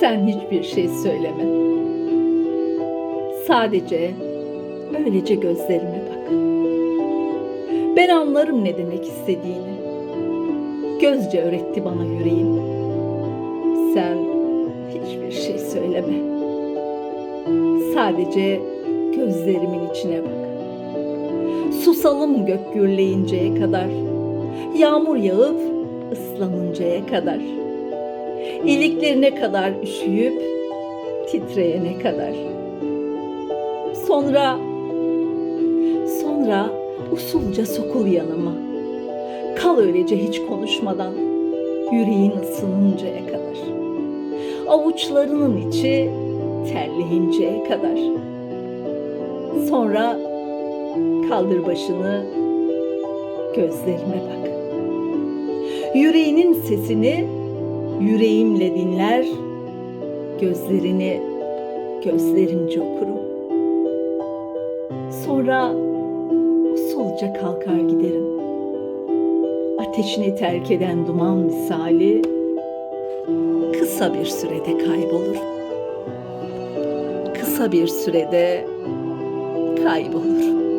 Sen hiçbir şey söyleme. Sadece öylece gözlerime bak. Ben anlarım ne demek istediğini. Gözce öğretti bana yüreğim. Sen hiçbir şey söyleme. Sadece gözlerimin içine bak. Susalım gök gürleyinceye kadar. Yağmur yağıp ıslanıncaya kadar. İliklerine kadar üşüyüp titreyene kadar. Sonra sonra usulca sokul yanıma. Kal öylece hiç konuşmadan yüreğin ısınıncaya kadar. Avuçlarının içi terleyinceye kadar. Sonra kaldır başını gözlerime bak. Yüreğinin sesini yüreğimle dinler, gözlerini gözlerince okurum. Sonra usulca kalkar giderim. Ateşini terk eden duman misali kısa bir sürede kaybolur. Kısa bir sürede kaybolur.